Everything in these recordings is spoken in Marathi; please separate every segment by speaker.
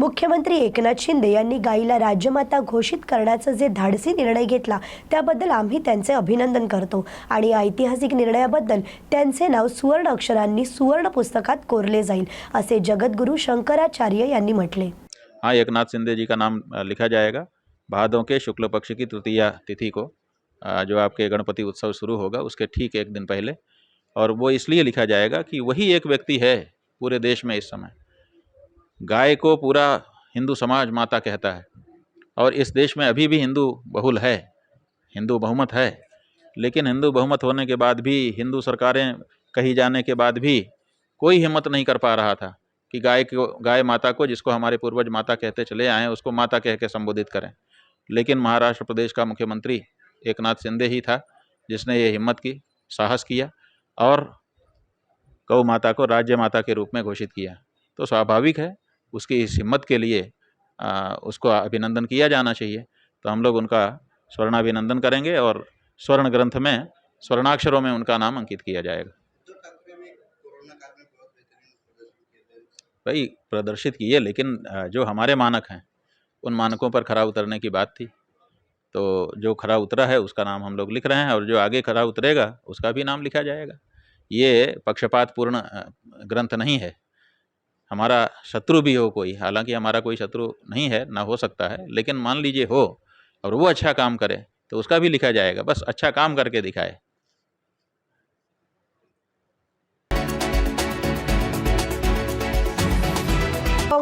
Speaker 1: मुख्यमंत्री एकनाथ शिंदे यांनी गायीला राज्यमाता घोषित करण्याचा जे धाडसी निर्णय घेतला त्याबद्दल आम्ही त्यांचे अभिनंदन करतो. आणि ऐतिहासिक निर्णयाबद्दल त्यांचे नाव सुवर्ण अक्षरांनी सुवर्ण पुस्तकात कोरले जाईल असे जगद्गुरु शंकराचार्य यांनी म्हटले.
Speaker 2: हाँ एकनाथ शिंदे जी का नाम लिखा जाएगा? भादों के शुक्ल पक्ष की तृतीया तिथि को जो आपके गणपति उत्सव शुरू होगा उसके ठीक एक दिन पहले। और वो इसलिए लिखा जाएगा कि वही एक व्यक्ति है पूरे देश में इस समय। गाय को पूरा हिंदू समाज माता कहता है। और इस देश में अभी भी हिंदू बहुल है, हिंदू बहुमत है। लेकिन हिंदू बहुमत होने के बाद भी, हिंदू सरकारें कही जाने के बाद भी कोई हिम्मत नहीं कर पा रहा था कि गाय को, गाय माता को, जिसको हमारे पूर्वज माता कहते चले आए, उसको माता कह के संबोधित करें। लेकिन महाराष्ट्र प्रदेश का मुख्यमंत्री एकनाथ शिंदे ही था, जिसने ये हिम्मत की, साहस किया और गौ माता को राज्य माता के रूप में घोषित किया। तो स्वाभाविक है उसकी इस हिम्मत के लिए आ, उसको अभिनंदन किया जाना चाहिए। तो हम लोग उनका स्वर्णाभिनंदन करेंगे और स्वर्ण ग्रंथ में स्वर्णाक्षरों में उनका नाम अंकित किया जाएगा। भाई प्रदर्शित किए लेकिन जो हमारे मानक हैं उन मानकों पर खरा उतरने की बात थी। तो जो खरा उतरा है उसका नाम हम लोग लिख रहे हैं और जो आगे खरा उतरेगा उसका भी नाम लिखा जाएगा। ये पक्षपातपूर्ण ग्रंथ नहीं है। हमारा शत्रु भी हो कोई हालांकि हमारा कोई शत्रु नहीं है ना हो सकता है लेकिन मान लीजिए हो और वो अच्छा काम करे तो उसका भी लिखा जाएगा बस अच्छा काम करके दिखाए।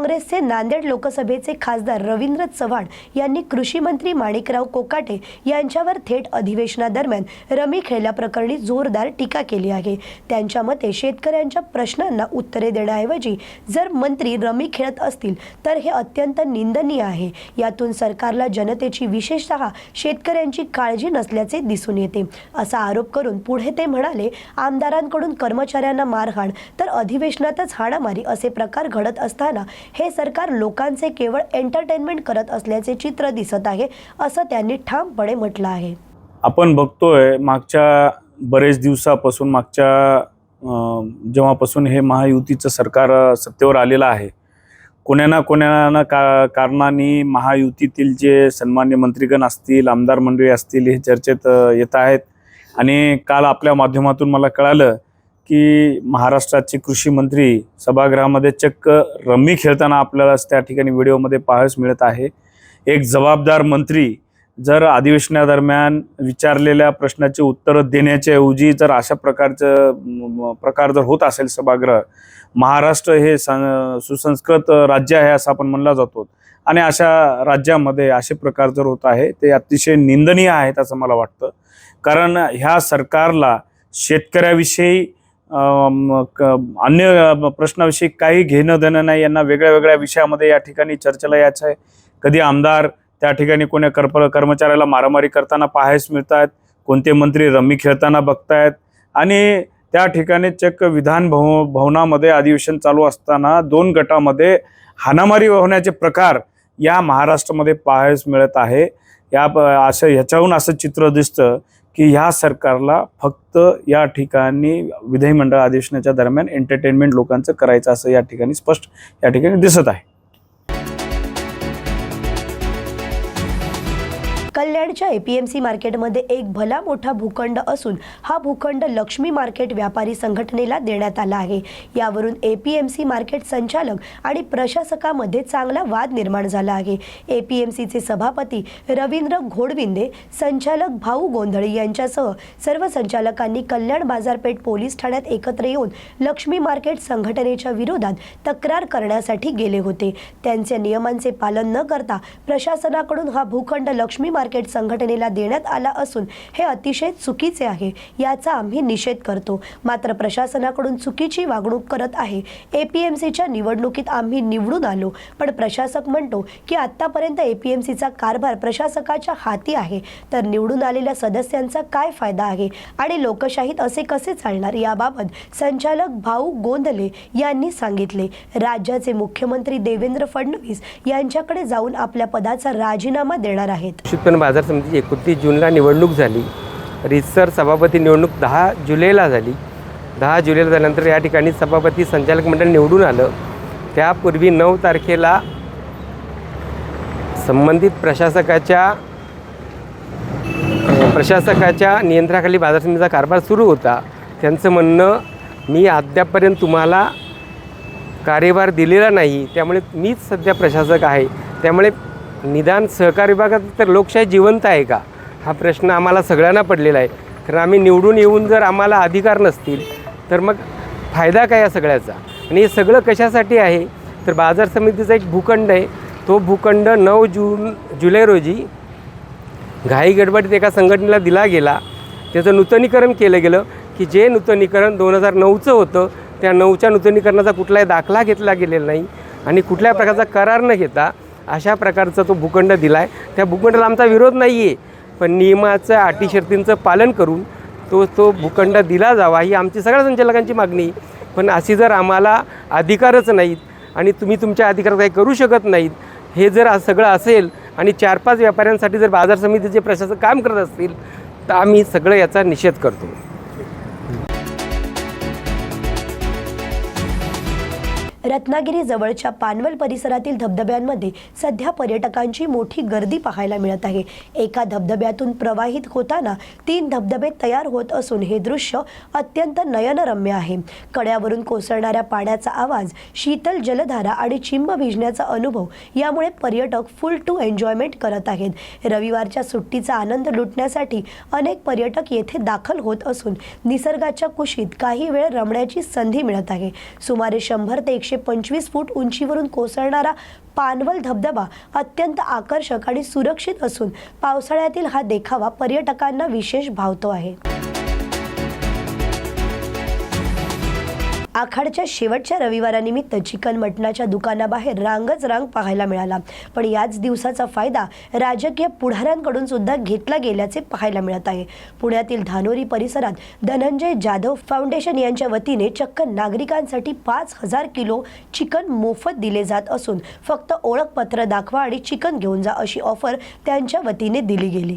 Speaker 1: काँग्रेसचे नांदेड लोकसभेचे खासदार रवींद्र चव्हाण यांनी कृषी मंत्री माणिकराव कोकाटे यांच्यावर थेट अधिवेशनादरम्यान रमी खेळल्याप्रकरणी जोरदार टीका केली आहे. त्यांच्या मते शेतकऱ्यांच्या प्रश्नांना उत्तरे देण्याऐवजी जर मंत्री रमी खेळत असतील तर हे अत्यंत निंदनीय आहे. यातून सरकारला जनतेची विशेषतः शेतकऱ्यांची काळजी नसल्याचे दिसून येते. असा आरोप करून पुढे ते म्हणाले आमदारांकडून कर्मचाऱ्यांना मारहाण तर अधिवेशनातच हाणामारी असे प्रकार घडत असताना हे सरकार लोकांचे केवळ एंटरटेनमेंट करत असल्याचे चित्र दिसत आहे असं त्यांनी ठामपणे म्हटलं आहे.
Speaker 3: आपण बघतोय मागच्या बरेच दिवसापासून मागच्या जेव्हापासून हे महायुतीचं सरकार सत्तेवर आलेलं आहे कोण्या ना कोण्या ना का कारणाने महायुतीतील जे सन्मान्य मंत्रीगण असतील आमदार मंडळी असतील हे चर्चेत येत आहेत. आणि काल आपल्या माध्यमातून मला कळालं की महाराष्ट्राचे कृषी मंत्री सभागृहामध्ये चक्क रम्मी खेळताना आपल्याला त्या ठिकाणी व्हिडिओमध्ये पाहायस मिळत आहे. एक जबाबदार मंत्री जर अधिवेशनादरम्यान विचारलेल्या प्रश्नाचे उत्तरं देण्याच्या ऐवजी जर अशा प्रकारचं प्रकार जर होत असेल सभागृह महाराष्ट्र हे सुसंस्कृत राज्य आहे असं आपण म्हणला जातो. आणि अशा राज्यामध्ये असे प्रकार जर होत आहे ते अतिशय निंदनीय आहेत असं मला वाटतं. कारण ह्या सरकारला शेतकऱ्याविषयी अन्य प्रश्नाविषयी काही घेणं देणं नाही. यांना वेगळ्या वेगळ्या विषयामध्ये या ठिकाणी चर्चेला यायचं आहे. कधी आमदार त्या ठिकाणी कोण्या कर्प कर्मचाऱ्याला मारामारी करताना पाहायस मिळत आहेत कोणते मंत्री रम्मी खेळताना बघतायत? आणि त्या ठिकाणी चक्क विधान भव भवनामध्ये अधिवेशन चालू असताना दोन गटामध्ये हाणामारी होण्याचे प्रकार या महाराष्ट्रामध्ये पाहायस मिळत आहे. या असं ह्याच्याहून असं चित्र दिसतं की ह्या सरकारला फक्त या ठिकाणी विधिमंडळ अधिवेशनाच्या दरम्यान एंटरटेनमेंट लोकांचं करायचं असं या ठिकाणी स्पष्ट या ठिकाणी दिसत आहे.
Speaker 1: कल्याणच्या एपीएमसी मार्केटमध्ये एक भला मोठा भूखंड असून हा भूखंड लक्ष्मी मार्केट व्यापारी संघटनेला देण्यात आला आहे. यावरून एपीएमसी मार्केट संचालक आणि प्रशासकामध्ये चांगला वाद निर्माण झाला आहे. एपीएमसीचे सभापती रवींद्र घोडविंदे संचालक भाऊ गोंधळी यांच्यासह सर्व संचालकांनी कल्याण बाजारपेठ पोलीस ठाण्यात एकत्र येऊन लक्ष्मी मार्केट संघटनेच्या विरोधात तक्रार करण्यासाठी गेले होते. त्यांच्या नियमांचे पालन न करता प्रशासनाकडून हा भूखंड लक्ष्मी मार्केट संघटनेला देण्यात आला असून हे अतिशय चुकीचे आहे याचा आम्ही निषेध करतो. मात्र प्रशासनाकडून चुकीची वागणूक करत आहे. एपीएमसीच्या निवडणुकीत आम्ही निवडून आलो. पण प्रशासक म्हणतो की आतापर्यंत एपीएमसीचा कारभार प्रशासकाच्या हाती आहे. तर निवडून आलेल्या सदस्यांचा काय फायदा आहे? आणि लोकशाहीत असे कसे चालणार? याबाबत संचालक भाऊ गोंधले यांनी सांगितले. राज्याचे मुख्यमंत्री देवेंद्र फडणवीस यांच्याकडे जाऊन आपल्या पदाचा राजीनामा देणार आहेत.
Speaker 4: बाजार समितीची एकोणतीस जूनला निवडणूक झाली. रितसर सभापती निवडणूक दहा जुलैला झाली. दहा जुलैला झाल्यानंतर या ठिकाणी सभापती संचालक मंडळ निवडून आलं. त्यापूर्वी नऊ तारखेला संबंधित प्रशासकाच्या प्रशासकाच्या नियंत्रणाखाली बाजार समितीचा कारभार सुरू होता. त्यांचं म्हणणं मी अद्यापपर्यंत तुम्हाला कार्यभार दिलेला नाही. त्यामुळे मीच सध्या प्रशासक आहे. त्यामुळे निदान सहकार विभागात तर लोकशाही जिवंत आहे का? हा प्रश्न आम्हाला सगळ्यांना पडलेला आहे. कारण आम्ही निवडून येऊन जर आम्हाला अधिकार नसतील तर मग फायदा काय या सगळ्याचा? आणि हे सगळं कशासाठी आहे? तर बाजार समितीचा एक भूखंड आहे. तो भूखंड नऊ जून जुलै रोजी घाई गडबडीत एका संघटनेला दिला गेला. त्याचं नूतनीकरण केलं गेलं की जे नूतनीकरण दोन हजार नऊचं होतं त्या नऊच्या नूतनीकरणाचा कुठलाही दाखला घेतला गेलेला नाही आणि कुठल्या प्रकारचा करार न घेता अशा प्रकारचा तो भूखंड दिला आहे त्या भूखंडाला आमचा विरोध नाही आहे पण नियमाचं अटी शर्तींचं पालन करून तो तो भूखंड दिला जावा ही आमची सगळ्या संचालकांची मागणी. आहे. पण अशी जर आम्हाला अधिकारच नाहीत आणि तुम्ही तुमच्या अधिकारात काही करू शकत नाहीत हे जर सगळं असेल आणि चार पाच व्यापाऱ्यांसाठी जर बाजार समितीचे प्रशासक काम करत असतील तर आम्ही सगळं याचा निषेध करतो.
Speaker 1: रत्नागिरी जवळच्या पानवल परिसरातील धबधब्यांमध्ये सध्या पर्यटकांची मोठी गर्दी पाहायला मिळत आहे. एका धबधब्यातून प्रवाहित होताना तीन धबधबे तयार होत असून हे दृश्य अत्यंत नयनरम्य आहे. कड्यावरून कोसळणाऱ्या पाण्याचा आवाज शीतल जलधारा आणि चिंब भिजण्याचा अनुभव यामुळे पर्यटक फुल टू एन्जॉयमेंट करत आहेत. रविवारच्या सुट्टीचा आनंद लुटण्यासाठी अनेक पर्यटक येथे दाखल होत असून निसर्गाच्या कुशीत काही वेळ रमण्याची संधी मिळत आहे. सुमारे शंभर ते एकशे पंचवीस फूट उंचीवरून कोसळणारा पानवल धबधबा अत्यंत आकर्षक आणि सुरक्षित असून पावसाळ्यातील हा देखावा पर्यटकांना विशेष भावतो आहे. आखाडच्या शेवटच्या रविवारानिमित्त चिकन मटणाच्या दुकानाबाहेर रांगच रांग पाहायला मिळाला. पण याच दिवसाचा फायदा राजकीय पुढाऱ्यांकडून सुद्धा घेतला गेल्याचे पाहायला मिळत आहे. पुण्यातील धानोरी परिसरात धनंजय जाधव फाउंडेशन यांच्या वतीने चक्क नागरिकांसाठी पाच हजार किलो चिकन मोफत दिले जात असून फक्त ओळखपत्र दाखवा आणि चिकन घेऊन जा अशी ऑफर त्यांच्या वतीने दिली गेली.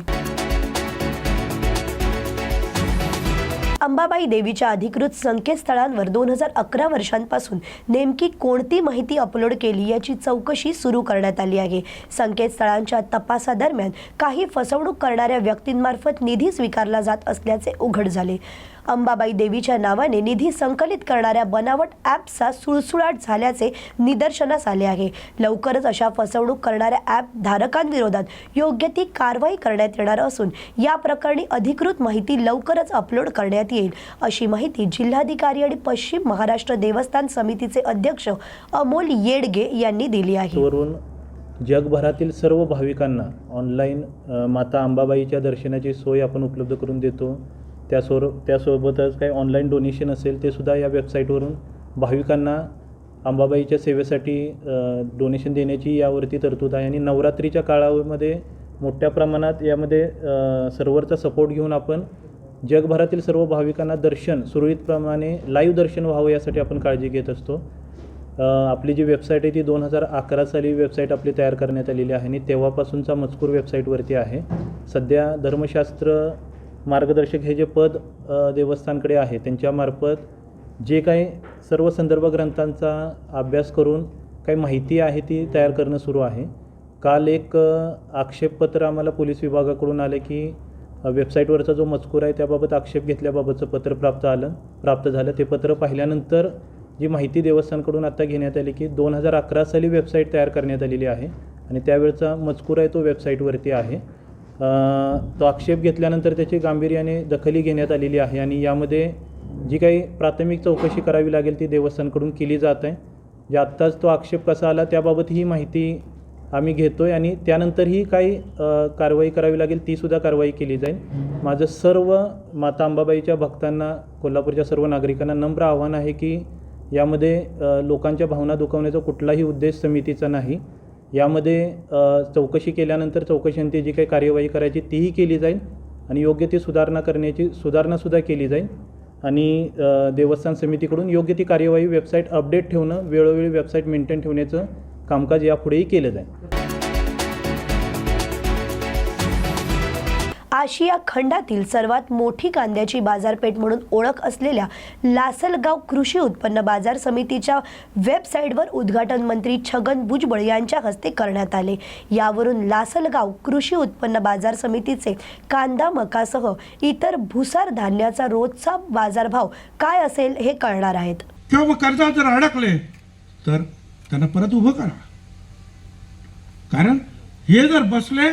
Speaker 1: अंबाबाई देवीच्या अधिकृत संकेतस्थळांवर दोन हजार अकरा वर्षांपासून नेमकी कोणती माहिती अपलोड केली याची चौकशी सुरू करण्यात आली आहे. संकेतस्थळांच्या तपासादरम्यान काही फसवणूक करणाऱ्या व्यक्तींमार्फत निधी स्वीकारला जात असल्याचे उघड झाले. अंबाबाई देवीच्या नावाने निधी संकलित करणाऱ्या बनावट ॲपचा सुळसुळाट झाल्याचे निदर्शनास आले आहे. लवकरच अशा फसवणूक करणाऱ्या ॲप धारकांविरोधात योग्य ती कारवाई करण्यात येणार असून या प्रकरणी अधिकृत माहिती लवकरच अपलोड करण्यात येईल अशी माहिती जिल्हाधिकारी आणि पश्चिम महाराष्ट्र देवस्थान समितीचे अध्यक्ष अमोल येडगे यांनी दिली आहे.
Speaker 5: वरून जगभरातील सर्व भाविकांना ऑनलाईन माता अंबाबाईच्या दर्शनाची सोय आपण उपलब्ध करून देतो. त्यासोर त्यासोबतच काही ऑनलाईन डोनेशन असेल ते सुद्धा या वेबसाईटवरून भाविकांना अंबाबाईच्या सेवेसाठी डोनेशन देण्याची यावरती तरतूद आहे. आणि नवरात्रीच्या काळामध्ये मोठ्या प्रमाणात यामध्ये सर्वरचा सर्व्हरचा सपोर्ट घेऊन आपण जगभरातील सर्व भाविकांना दर्शन सुरळीतप्रमाणे लाईव्ह दर्शन व्हावं यासाठी आपण काळजी घेत असतो. आपली जी वेबसाईट आहे ती दोन हजार अकरा साली वेबसाईट आपली तयार करण्यात आलेली आहे आणि तेव्हापासूनचा मजकूर वेबसाईटवरती आहे. सध्या धर्मशास्त्र मार्गदर्शक हे जे पद देवस्थानकडे आहे त्यांच्यामार्फत जे काही सर्व संदर्भ ग्रंथांचा अभ्यास करून काही माहिती आहे ती तयार करणं सुरू आहे. काल एक आक्षेपपत्र आम्हाला पोलीस विभागाकडून आले की वेबसाईटवरचा जो मजकूर आहे त्याबाबत आक्षेप घेतल्याबाबतचं पत्र प्राप्त आलं प्राप्त झालं. ते पत्र पाहिल्यानंतर जी माहिती देवस्थानकडून आता घेण्यात आली की दोन हजार अकरा साली वेबसाईट तयार करण्यात आलेली आहे आणि त्यावेळचा मजकूर आहे तो वेबसाईटवरती आहे. तो आक्षेप घेतल्यानंतर त्याची गांभीर्याने दखली घेण्यात आलेली आहे आणि यामध्ये जी काही प्राथमिक चौकशी करावी लागेल ती देवस्थानकडून केली जात आहे. जे आत्ताच तो आक्षेप कसा आला त्याबाबत ही माहिती आम्ही घेतो आहे आणि त्यानंतरही काही कारवाई करावी लागेल तीसुद्धा कारवाई केली जाईल. माझं सर्व माता अंबाबाईच्या भक्तांना कोल्हापूरच्या सर्व नागरिकांना नम्र आव्हान आहे की यामध्ये लोकांच्या भावना दुखवण्याचा कुठलाही उद्देश समितीचा नाही. यामध्ये चौकशी केल्यानंतर चौकशींती जी काही कार्यवाही करायची तीही केली जाईल आणि योग्य ती सुधारणा करण्याची सुधारणासुद्धा केली जाईल. आणि देवस्थान समितीकडून योग्य ती कार्यवाही वेबसाईट अपडेट ठेवणं वेळोवेळी वेबसाईट मेंटेन ठेवण्याचं कामकाज यापुढेही केलं जाईल.
Speaker 1: आशिया खंडातील सर्वात मोठी कांद्याची बाजारपेठ म्हणून ओळख असलेल्या लासलगाव कृषी उत्पन्न बाजार समितीच्या वेबसाईटवर उद्घाटन मंत्री छगन भुजबळ यांच्या हस्ते करण्यात आले. यावरून लासलगाव कृषी उत्पन्न बाजार समितीचे कांदा मकासह इतर भुसार धान्याचा रोजचा बाजारभाव काय असेल हे कळणार आहेत.
Speaker 6: किंवा मग कर्जात जर अडकले तर त्यांना परत उभं करा. कारण हे जर बसले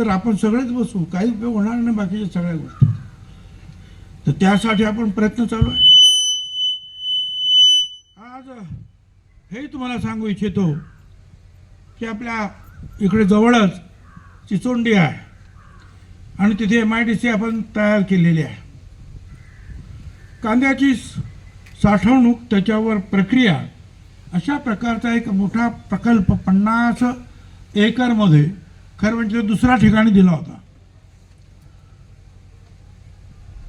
Speaker 6: तर आपण सगळेच बसू. काही उपयोग होणार नाही बाकीच्या सगळ्या गोष्टी. तर त्यासाठी आपण प्रयत्न चालू आहे. आज हे तुम्हाला सांगू इच्छितो की आपल्या इकडे जवळच चिचोंडी आहे. आणि तिथे एम आय डी सी आपण तयार केलेली आहे. कांद्याची साठवणूक त्याच्यावर प्रक्रिया अशा प्रकारचा एक मोठा प्रकल्प पन्नास एकरमध्ये खरं म्हणजे दुसऱ्या ठिकाणी दिला होता.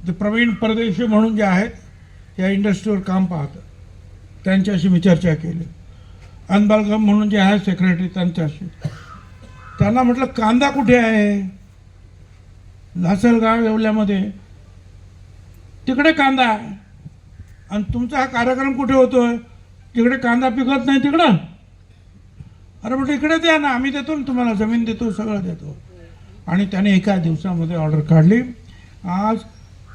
Speaker 6: ते प्रवीण परदेशी म्हणून जे आहेत या इंडस्ट्रीवर काम पाहतात. त्यांच्याशी मी चर्चा केली. अनबालगम म्हणून जे आहे सेक्रेटरी त्यांच्याशी. त्यांना म्हटलं कांदा कुठे आहे? लासलगाव येवल्यामध्ये. तिकडे कांदा आहे. आणि तुमचा हा कार्यक्रम कुठे होतोय? तिकडे कांदा पिकत नाही तिकडं. अरे म्हटलं इकडे द्या ना आम्ही देतो ना तुम्हाला जमीन देतो सगळं देतो. आणि त्याने एका दिवसामध्ये ऑर्डर काढली. आज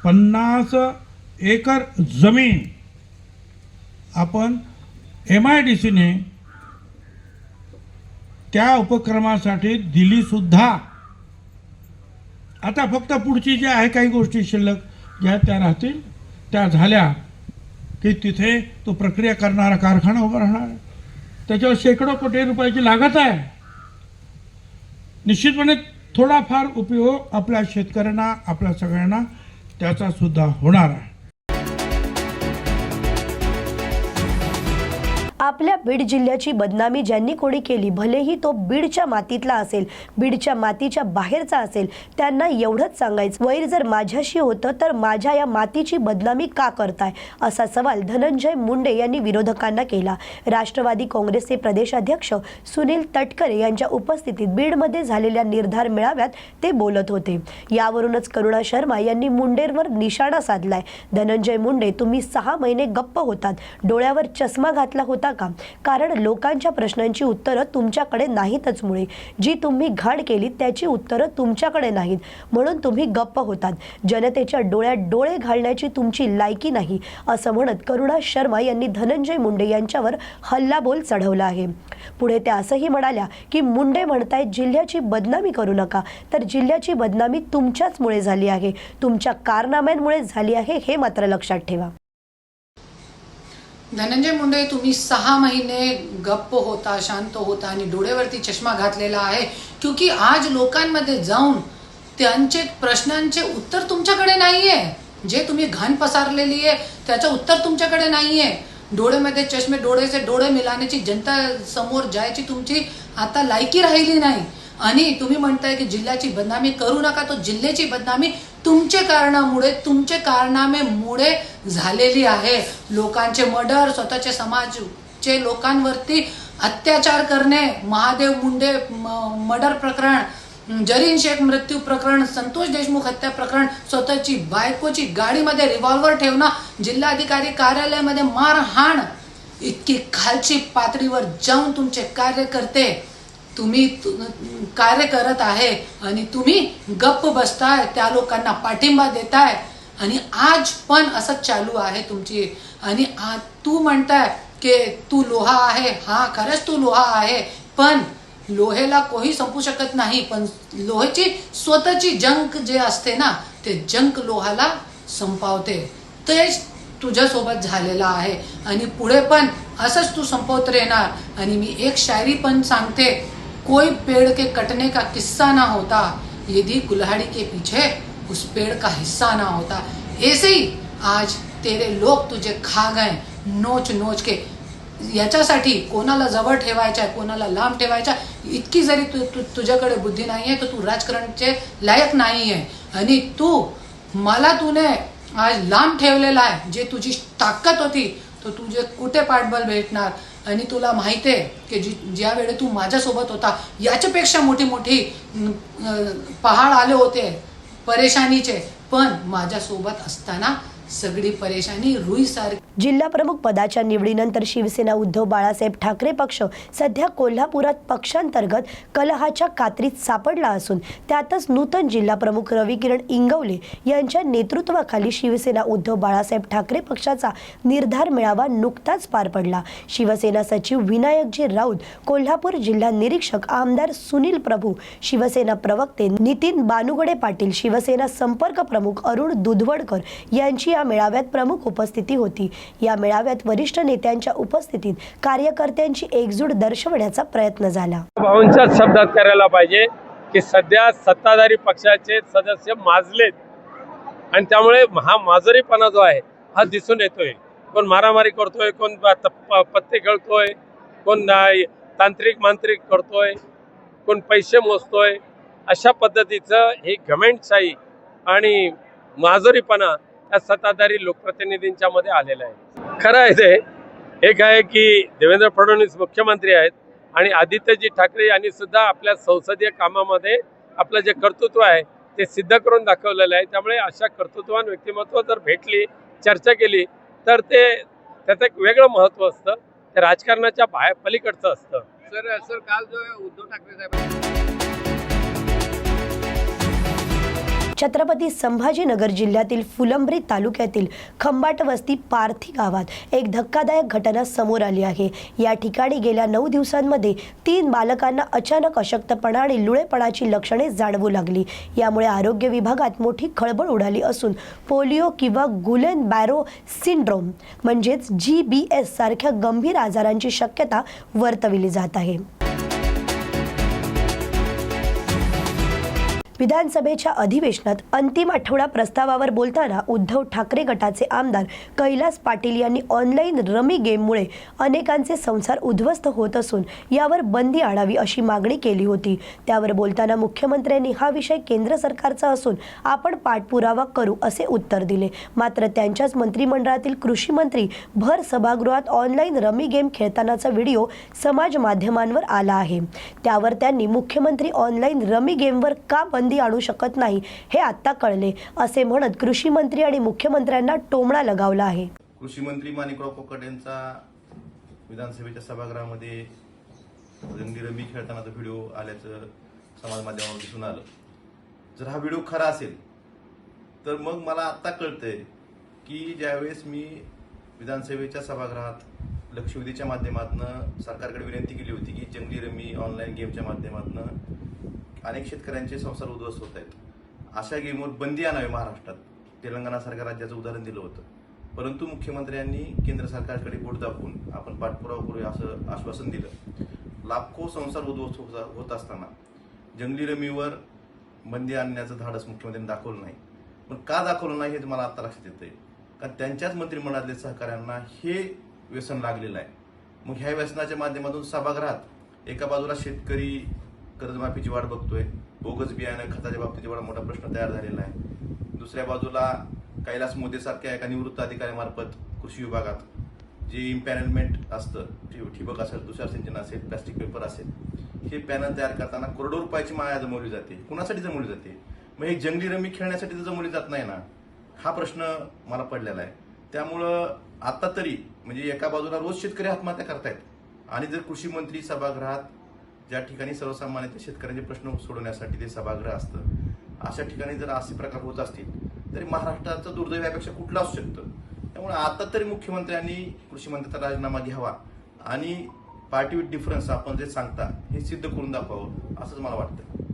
Speaker 6: पन्नास एकर जमीन आपण एम आय डी सीने त्या उपक्रमासाठी दिलीसुद्धा आता फक्त पुढची जी आहे काही गोष्टी शिल्लक ज्या त्या राहतील त्या झाल्या की तिथे तो प्रक्रिया करणारा कारखाना उभा राहणार आहे. त्याच्यावर शेकडो कोटी रुपयाची लागत आहे. निश्चितपणे थोडाफार उपयोग आपल्या शेतकऱ्यांना आपल्या सगळ्यांना त्याचा सुद्धा होणार आहे.
Speaker 1: आपल्या बीड जिल्ह्याची बदनामी ज्यांनी कोणी केली भलेही तो बीडच्या मातीतला असेल बीडच्या मातीच्या बाहेरचा असेल त्यांना एवढंच सांगायचं. वैर जर माझ्याशी होतं तर माझ्या या मातीची बदनामी का करताय? असा सवाल धनंजय मुंडे यांनी विरोधकांना केला. राष्ट्रवादी काँग्रेसचे प्रदेशाध्यक्ष सुनील तटकरे यांच्या उपस्थितीत बीडमध्ये झालेल्या निर्धार मेळाव्यात ते बोलत होते. यावरूनच करुणा शर्मा यांनी मुंडेंवर निशाणा साधलाय. धनंजय मुंडे तुम्ही सहा महिने गप्प होतात. डोळ्यावर चष्मा घातला होता नका कारण लोकांच्या प्रश्नांची उत्तरं तुमच्याकडे नाहीतच मुळे. जी तुम्ही घाण केली त्याची उत्तरं तुमच्याकडे नाहीत. म्हणून तुम्ही गप्प होतात. जनतेच्या डोळ्यात डोळे घालण्याची तुमची लायकी नाही असं म्हणत करुणा शर्मा यांनी धनंजय मुंडे यांच्यावर हल्लाबोल चढवला आहे. पुढे त्या असंही म्हणाल्या की मुंडे म्हणतायत जिल्ह्याची बदनामी करू नका. तर जिल्ह्याची बदनामी तुमच्याचमुळे झाली आहे. तुमच्या कारनाम्यांमुळे झाली आहे हे मात्र लक्षात ठेवा.
Speaker 7: धनंजय मुंडे तुम्ही सहा महिने गप्प होता शांत होता आणि डोळ्यावरती चष्मा घातलेला आहे. क्योंकि आज लोकांमध्ये जाऊन त्यांचे प्रश्नांचे उत्तर तुमच्याकडे नाहीये. जे तुम्ही घाण पसारलेली आहे त्याचं उत्तर तुमच्याकडे नाहीये. डोळ्यामध्ये चष्मे डोळ्याचे डोळे मिलाण्याची जनता समोर जायची तुमची आता लायकी राहिली नाही. आणि तुम्ही म्हणताय की जिल्ह्याची बदनामी करू नका तो जिल्ह्याची बदनामी तुमचे कारणामुळे तुमचे कारनामेमुळे झालेली आहे. लोकांचे मर्डर स्वतःचे समाजचे लोकांवरती अत्याचार करणे महादेव मुंडे मर्डर प्रकरण जरीन शेख मृत्यू प्रकरण संतोष देशमुख हत्या प्रकरण स्वतःची बायकोची गाडीमध्ये रिव्हॉल्वर ठेवणं जिल्हाधिकारी कार्यालयामध्ये मारहाण इतकी खालची पातळीवर जाऊन तुमचे कार्यकर्ते तुम्ही कार्य करत आहे आणि तुम्ही गप्प बसताय त्या लोकांना पाठिंबा देताय आणि आज पण असंच चालू आहे तुमची. आणि तू म्हणताय की तू लोहा आहे. हा खरंच तू लोहा आहे. पण लोहेला कोही संपू शकत नाही. पण लोहेची स्वतःची जंक जे असते ना ते जंक लोहाला संपावते. तेच तुझ्यासोबत झालेलं आहे. आणि पुढे पण असंच तू संपवत राहणार. आणि मी एक शायरी पण सांगते. कोई पेड़ के कटने का किस्सा ना होता। यदि कुल्हाड़ी के पीछे उस पेड़ का हिस्सा ना होता। ऐसे ही आज तेरे लोक तुझे खा गए। नोच नोच के याच्यासाठी कोणाला जवळ ठेवायचं आहे कोणाला लांब ठेवायचा इतकी जरी तू तु तुझ्याकडे बुद्धी नाही आहे तर तू राजकारणचे लायक नाही आहे आणि तू मला तुने आज लांब ठेवलेला आहे. जे तुझी ताकद होती तर तुझे कुठे पाठबळ भेटणार? आणि तुला माहिती आहे की जी ज्या वेळे तू माझ्यासोबत होता याच्यापेक्षा मोठी मोठी पहाड आले होते परेशानीचे. पण माझ्यासोबत असताना सगळी परेशानी रुईसारखी.
Speaker 1: जिल्हा प्रमुख पदाच्या निवडीनंतर शिवसेना उद्धव बाळासाहेब ठाकरे पक्ष सध्या कोल्हापुरात पक्षांतर्गत कलहाच्या कात्रीत सापडला असून त्यातच नूतन जिल्हा प्रमुख रवी किरण इंगवले यांच्या नेतृत्वाखाली शिवसेना उद्धव बाळासाहेब ठाकरे पक्षाचा निर्धार मेळावा नुकताच पार पडला. शिवसेना सचिव विनायकजी राऊत कोल्हापूर जिल्हा निरीक्षक आमदार सुनील प्रभू शिवसेना प्रवक्ते नितीन बानुगडे पाटील शिवसेना संपर्क प्रमुख अरुण दुधवडकर यांची या मेळाव्यात प्रमुख उपस्थिती होती. या मेळाव्यात वरिष्ठ नेत्यांच्या उपस्थितीत कार्यकर्त्यांची एकजूट दर्शवण्याचा प्रयत्न झाला.
Speaker 8: भाऊंच्याच शब्दात करायला पाहिजे की सध्या सत्ताधारी पक्षाचे सदस्य माजलेत. आणि त्यामुळे हा माजरीपणा जो आहे हा दिसून येतोय. कोण मारामारी करतोय कोण प- प- पत्ते खेळतोय कोण नाही, तांत्रिक मांत्रिक करतोय कोण पैसे मोजतोय अशा पद्धतीचं हे घमेंटशाही आणि माजुरीपणा या सत्ताधारी लोकप्रतिनिधींच्या मध्ये आलेलं आहे. खरं आहे ते एक आहे की देवेंद्र फडणवीस मुख्यमंत्री आहेत आणि आदित्यजी ठाकरे यांनी सुद्धा आपल्या संसदीय कामामध्ये आपलं जे कर्तृत्व आहे ते सिद्ध करून दाखवलेलं आहे. त्यामुळे अशा कर्तृत्वान व्यक्तिमत्व जर भेटली चर्चा केली तर ते त्याचं एक वेगळं महत्त्व असतं. ते राजकारणाच्या बाहेर पलीकडचं असतं.
Speaker 4: सर सर काल जो उद्धव ठाकरे साहेब
Speaker 1: छत्रपती संभाजीनगर जिल्ह्यातील फुलंब्री तालुक्यातील खंबाट वस्ती पार्थी गावात एक धक्कादायक घटना समोर आली आहे. या ठिकाणी गेल्या नऊ दिवसांमध्ये तीन बालकांना अचानक अशक्तपणा आणि लुळेपणाची लक्षणे जाणवू लागली. यामुळे आरोग्य विभागात मोठी खळबळ उडाली असून पोलिओ किंवा गुलेन बॅरो सिंड्रोम म्हणजेच जी बी एस सारख्या गंभीर आजारांची शक्यता वर्तविली जात आहे. विधानसभेच्या अधिवेशनात अंतिम आठवडा प्रस्तावावर बोलताना उद्धव ठाकरे गटाचे आमदार कैलास पाटील यांनी ऑनलाईन रमी गेममुळे अनेकांचे संसार उद्ध्वस्त होत असून यावर बंदी आणावी अशी मागणी केली होती. त्यावर बोलताना मुख्यमंत्र्यांनी हा विषय केंद्र सरकारचा असून आपण पाठपुरावा करू असे उत्तर दिले. मात्र त्यांच्याच मंत्रिमंडळातील कृषी मंत्री भर सभागृहात ऑनलाईन रमी गेम खेळतानाचा व्हिडिओ समाज माध्यमांवर आला आहे. त्यावर त्यांनी मुख्यमंत्री ऑनलाईन रमी गेमवर का बंद आणू शकत नाही हे आत्ता कळले असे म्हणत कृषी मंत्री आणि मुख्यमंत्र्यांना टोमणा लगावला आहे.
Speaker 9: कृषी मंत्री माणिकराव कोकट यांचा विधानसभेच्या सभागृहामध्ये रंगी रमी खेळतानाचा व्हिडिओ आल्याचं समाज माध्यमावर दिसून आलं. जर हा व्हिडिओ खरा असेल तर मग मला आत्ता कळतंय की ज्यावेळेस मी विधानसभेच्या सभागृहात लक्षवेधीच्या माध्यमातून सरकारकडे विनंती केली होती की जंगली रमी ऑनलाईन गेमच्या माध्यमातून अनेक शेतकऱ्यांचे संसार उद्ध्वस्त होत आहेत. अशा गेमवर बंदी आणावी महाराष्ट्रात. तेलंगणासारख्या राज्याचं उदाहरण दिलं होतं. परंतु मुख्यमंत्र्यांनी केंद्र सरकारकडे बोट दाखवून आपण पाठपुरावा करूया असं आश्वासन दिलं. लाखो संसार उद्ध्वस्त होत- असताना जंगली रमीवर बंदी आणण्याचं धाडस मुख्यमंत्र्यांनी दाखवलं नाही. पण का दाखवलं नाही हे मला आता लक्षात येतंय. कारण त्यांच्याच मंत्रिमंडळातल्या सहकाऱ्यांना हे व्यसन लागलेलं आहे. मग ह्या व्यसनाच्या माध्यमातून सभागृहात एका बाजूला शेतकरी कर्जमाफीची वाट बघतोय. बोगस बियाणं खताच्या बाबतीत एवढा मोठा प्रश्न तयार झालेला आहे. दुसऱ्या बाजूला कैलास मोदेसारख्या एका निवृत्त अधिकाऱ्यामार्फत कृषी विभागात जे इम्पॅनलमेंट असतं ठिबक असेल तुषार सिंचन असेल प्लास्टिक पेपर असेल हे पॅनल तयार करताना करोडो रुपयाची माया जमवली जाते. कुणासाठी जमवली जाते? मग हे जंगली रमी खेळण्यासाठी तर जमवली जात नाही ना? हा प्रश्न मला पडलेला आहे. त्यामुळं आता तरी म्हणजे एका बाजूला रोज शेतकरी आत्महत्या करतायत. आणि जर कृषी मंत्री सभागृहात ज्या ठिकाणी सर्वसामान्य ते शेतकऱ्यांचे प्रश्न सोडवण्यासाठी ते सभागृह असतं अशा ठिकाणी जर असे प्रकार होत असतील तरी महाराष्ट्राचं दुर्दैव यापेक्षा कुठलं असू शकतं? त्यामुळे आता तरी मुख्यमंत्र्यांनी कृषी मंत्र्याचा राजीनामा घ्यावा आणि पार्टी विथ डिफरन्स आपण जे सांगता हे सिद्ध करून दाखवावं असंच मला वाटतं